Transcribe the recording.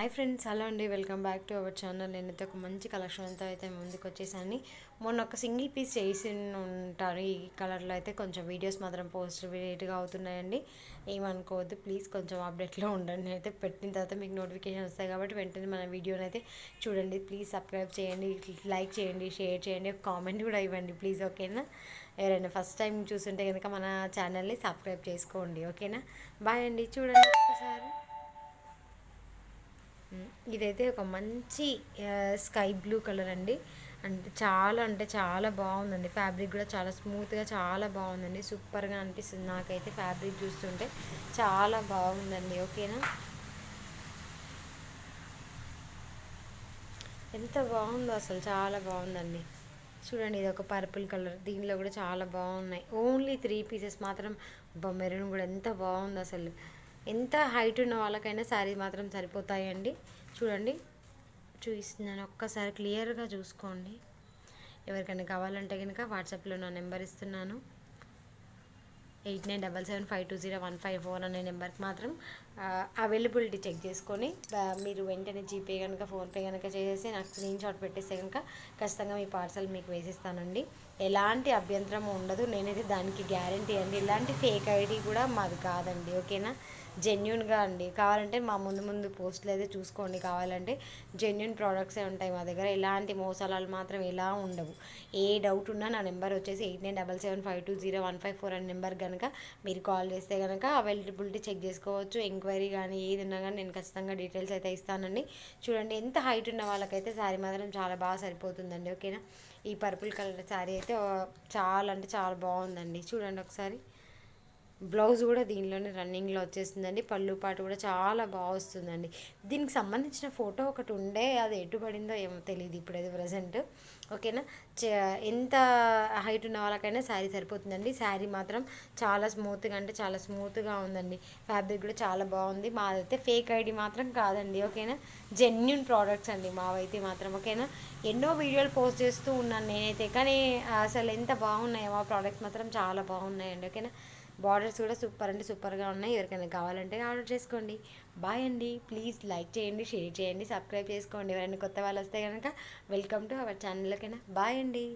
Hi friends hello అండి. Welcome back to our channel. నేనైతే ఒక మంచి కలెక్షన్ అంతా అయితే ముందుకు వచ్చేసాను మొన్న ఒక సింగిల్ పీస్ చేసి ఉంటారు. ఈ కలర్లో అయితే కొంచెం వీడియోస్ మాత్రం పోస్ట్ లేట్గా అవుతున్నాయండి. ఏమనుకోవద్దు ప్లీజ్ కొంచెం అప్డేట్లో ఉండండి. అయితే పెట్టిన తర్వాత మీకు నోటిఫికేషన్ వస్తాయి కాబట్టి వెంటనే మన వీడియోని అయితే చూడండి. ప్లీజ్ సబ్స్క్రైబ్ చేయండి లైక్ చేయండి షేర్ చేయండి కామెంట్ కూడా ఇవ్వండి ప్లీజ్ ఓకేనా? ఎవరైనా ఫస్ట్ టైం చూస్తుంటే కనుక మన ఛానల్ని సబ్స్క్రైబ్ చేసుకోండి ఓకేనా? బాయ్ అండి. చూడండి ఒకసారి ఇదైతే ఒక మంచి స్కై బ్లూ కలర్ అండి. అంటే చాలా అంటే చాలా బాగుందండి. ఫ్యాబ్రిక్ కూడా చాలా స్మూత్గా చాలా బాగుందండి. సూపర్గా అనిపిస్తుంది నాకైతే ఫ్యాబ్రిక్ చూస్తుంటే. చాలా బాగుందండి. ఓకేనా? ఎంత బాగుందో అసలు చాలా బాగుందండి. చూడండి ఇది ఒక పర్పుల్ కలర్. దీనిలో కూడా చాలా బాగున్నాయి. ఓన్లీ త్రీ పీసెస్ మాత్రం. మెరూన్ కూడా ఎంత బాగుందో అసలు. ఎంత హైట్ ఉన్న వాళ్ళకైనా శారీ మాత్రం సరిపోతాయండి. చూడండి చూపిస్తున్నాను ఒక్కసారి క్లియర్గా చూసుకోండి. ఎవరికైనా కావాలంటే కనుక వాట్సాప్లో నా నెంబర్ ఇస్తున్నాను. Eight nine double seven five two zero one five four అనే నెంబర్కి మాత్రం అవైలబిలిటీ చెక్ చేసుకొని మీరు వెంటనే జీపే కనుక ఫోన్పే కనుక చేసేసి నాకు స్క్రీన్ షాట్ పెట్టేస్తే కనుక ఖచ్చితంగా మీ పార్సల్ మీకు వేసిస్తానండి. ఎలాంటి అభ్యంతరం ఉండదు. నేనైతే దానికి గ్యారంటీ అండి. ఇలాంటి ఫేక్ ఐడి కూడా మాది కాదండి. ఓకేనా? జెన్యున్గా అండి. కావాలంటే మా ముందు ముందు పోస్టులు అయితే చూసుకోండి. కావాలంటే జెన్యున్ ప్రోడక్ట్సే ఉంటాయి మా దగ్గర. ఎలాంటి మోసాలు మాత్రం ఎలా ఉండవు. ఏ డౌట్ ఉన్నా నా నెంబర్ వచ్చేసి eight nine double seven five two zero one five four అనే నెంబర్ కనుక మీరు కాల్ చేస్తే కనుక అవైలబిలిటీ చెక్ చేసుకోవచ్చు. ఎంక్వైరీ కానీ ఏది ఉన్నా కానీ నేను ఖచ్చితంగా డీటెయిల్స్ అయితే ఇస్తానండి. చూడండి ఎంత హైట్ ఉన్న వాళ్ళకైతే శారీ మాత్రం చాలా బాగా సరిపోతుందండి. ఓకేనా? ఈ పర్పుల్ కలర్ శారీ అయితే చాలా అంటే చాలా బాగుందండి. చూడండి ఒకసారి. బ్లౌజ్ కూడా దీనిలోనే రన్నింగ్లో వచ్చేసిందండి. పళ్ళు పాటు కూడా చాలా బాగా వస్తుందండి. దీనికి సంబంధించిన ఫోటో ఒకటి ఉండే అది ఎటు పడిందో ఏమో తెలియదు ఇప్పుడు అది ప్రజెంట్. ఓకేనా? ఎంత హైట్ ఉన్న వాళ్ళకైనా శారీ సరిపోతుందండి. శారీ మాత్రం చాలా స్మూత్గా అంటే చాలా స్మూత్గా ఉందండి. ఫ్యాబ్రిక్ కూడా చాలా బాగుంది. మాదైతే ఫేక్ ఐడి మాత్రం కాదండి. ఓకేనా? జెన్యున్ ప్రోడక్ట్స్ అండి మావైతే మాత్రం. ఓకేనా? ఎన్నో వీడియోలు పోస్ట్ చేస్తూ ఉన్నాను నేనైతే. కానీ అసలు ఎంత బాగున్నాయో మా ప్రోడక్ట్స్ మాత్రం చాలా బాగున్నాయండి. ఓకేనా? బార్డర్స్ కూడా సూపర్ అంటే సూపర్గా ఉన్నాయి. ఎవరికైనా కావాలంటే ఆర్డర్ చేసుకోండి. బాయ్ అండి. ప్లీజ్ లైక్ చేయండి షేర్ చేయండి సబ్స్క్రైబ్ చేసుకోండి. ఎవరైనా కొత్త వాళ్ళు వస్తే కనుక వెల్కమ్ టు అవర్ ఛానల్కైనా బాయ్ అండి.